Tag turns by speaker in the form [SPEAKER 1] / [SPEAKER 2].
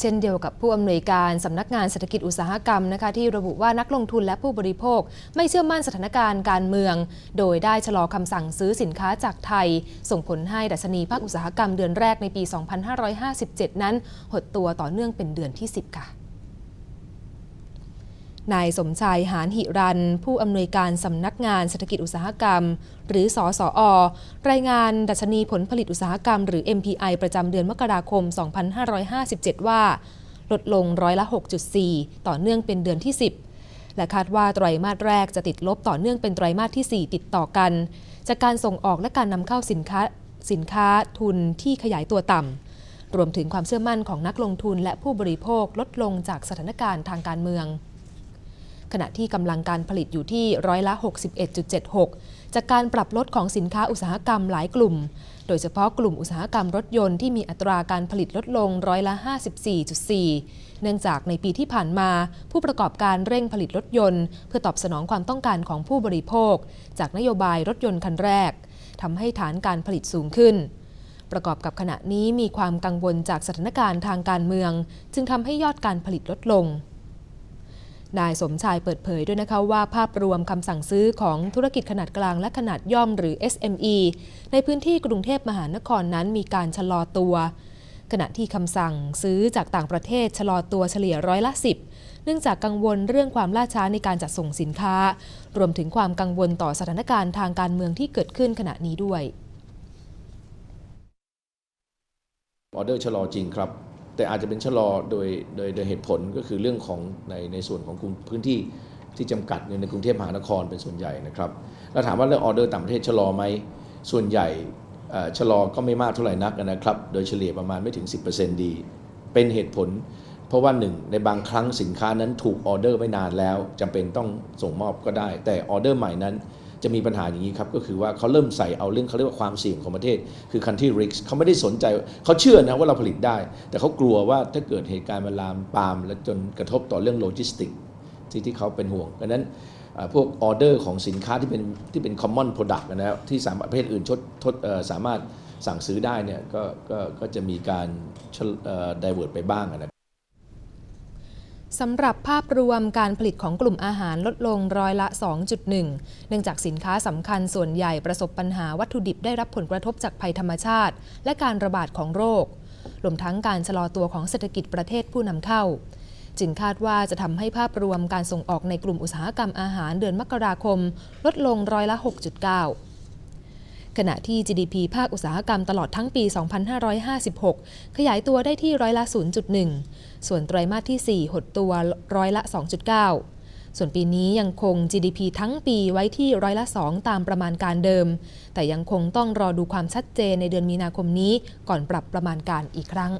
[SPEAKER 1] เช่นเดียวกับผู้อำนวยการสำนักงานเศรษฐกิจอุตสาหกรรมนะคะที่ระบุว่านักลงทุนและผู้บริโภค ไม่เชื่อมั่นสถานการณ์การเมือง โดยได้ชะลอคำสั่งซื้อสินค้าจากไทย ส่งผลให้ดัชนีภาคอุตสาหกรรมเดือนแรกในปี 2557 นั้น หดตัวต่อเนื่องเป็นเดือนที่ 10 ค่ะ นายสมชายหานหิรัน ผู้อำนวยการสำนักงานเศรษฐกิจอุตสาหกรรม หรือสอสออรายงานดัชนีผลผลิตอุตสาหกรรม หรือ MPI ประจำเดือนมกราคม 2557 ว่า ลดลงร้อยละ 6.4 ต่อเนื่องเป็นเดือนที่ 10 และคาดว่าไตรมาสแรกจะติดลบต่อเนื่องเป็นไตรมาสที่ 4 ติดต่อกัน จากการส่งออกและการนำเข้าสินค้าสินค้าทุนที่ขยายตัวต่ำรวมถึงความเชื่อมั่นของนักลงทุนและผู้บริโภคลดลงจากสถานการณ์ทางการเมือง ขณะที่กำลังการผลิตอยู่ที่ร้อยละ 61.76 จากการปรับลดของสินค้าอุตสาหกรรมหลายกลุ่ม โดยเฉพาะกลุ่มอุตสาหกรรมรถยนต์ที่มีอัตราการผลิตลดลงร้อยละ 54.4 เนื่องจากในปีที่ผ่านมา ผู้ประกอบการเร่งผลิตรถยนต์ เพื่อตอบสนองความต้องการของผู้บริโภค จากนโยบายรถยนต์คันแรกทำให้ฐานการผลิตสูงขึ้นประกอบกับขณะนี้มีความกังวลจากสถานการณ์ทางการเมือง จึงทำให้ยอดการผลิตลดลง นายสมชายเปิดเผยด้วยนะคะว่าภาพรวมคำสั่งซื้อของธุรกิจขนาดกลางและขนาดย่อมหรือ SME ในพื้นที่กรุงเทพมหานครนั้นมีการชะลอตัว ขณะที่คำสั่งซื้อจากต่างประเทศชะลอตัวเฉลี่ยร้อยละ 10 เนื่องจากกังวลเรื่องความล่าช้าในการจัดส่งสินค้า รวมถึงความกังวลต่อสถานการณ์ทางการเมืองที่เกิดขึ้นขณะนี้ด้วย
[SPEAKER 2] ออเดอร์ชะลอจริงครับ แต่อาจจะเป็นชะลอโดยโดยโดยเหตุผลก็คือเรื่องของในในส่วนของกลุ่มพื้นที่ที่จำกัดอยู่ในกรุงเทพมหานครเป็นส่วนใหญ่นะครับแล้วถามว่าเรื่องออเดอร์ต่างประเทศชะลอไหมส่วนใหญ่ชะลอก็ไม่มากเท่าไหร่นักนะครับ โดยเฉลี่ยประมาณไม่ถึง 10%ดี เป็นเหตุผล เพราะว่าหนึ่งในบางครั้งสินค้านั้นถูกออเดอร์ไว้นานแล้วจำเป็นต้องส่งมอบก็ได้ แต่ออเดอร์ใหม่นั้น จะมีปัญหาอย่างนี้ครับ ก็คือว่าเขาเริ่มใส่เอาเรื่องเขาเรียกว่าความเสี่ยงของประเทศ คือ country risk เขาไม่ได้สนใจเขาเชื่อนะว่าเราผลิตได้ แต่เขากลัวว่าถ้าเกิดเหตุการณ์มันลามปาม และจนกระทบต่อเรื่องโลจิสติกที่ที่เขาเป็นห่วงดังนั้นพวกออเดอร์ของสินค้าที่เป็นที่เป็น common product นะครับที่สามารถประเภทอื่นชดทดสามารถสั่งซื้อได้เนี่ยก็ก็ก็จะมีการชะเอ่อ divert ไปบ้างนะครับ
[SPEAKER 1] สำหรับภาพรวมการผลิตของกลุ่มอาหารลดลงร้อยละ 2.1 เนื่องจากสินค้าสำคัญส่วนใหญ่ประสบปัญหาวัตถุดิบได้รับผลกระทบจากภัยธรรมชาติ และการระบาดของโรค รวมทั้งการชะลอตัวของเศรษฐกิจประเทศผู้นำเข้า จึงคาดว่าจะทำให้ภาพรวมการส่งออกในกลุ่มอุตสาหกรรมอาหารเดือนมกราคม ลดลงร้อยละ 6.9 ขณะที่ GDP ภาคอุตสาหกรรมตลอดทั้งปี 2556 ขยายตัวได้ที่ร้อยละ 0.1 ส่วนไตรมาสที่ 4 หดตัวร้อยละ 2.9 ส่วนปีนี้ยังคง GDP ทั้งปีไว้ที่ร้อยละ 2 ตามประมาณการเดิม แต่ยังคงต้องรอดูความชัดเจนในเดือนมีนาคมนี้ ก่อนปรับประมาณการอีกครั้ง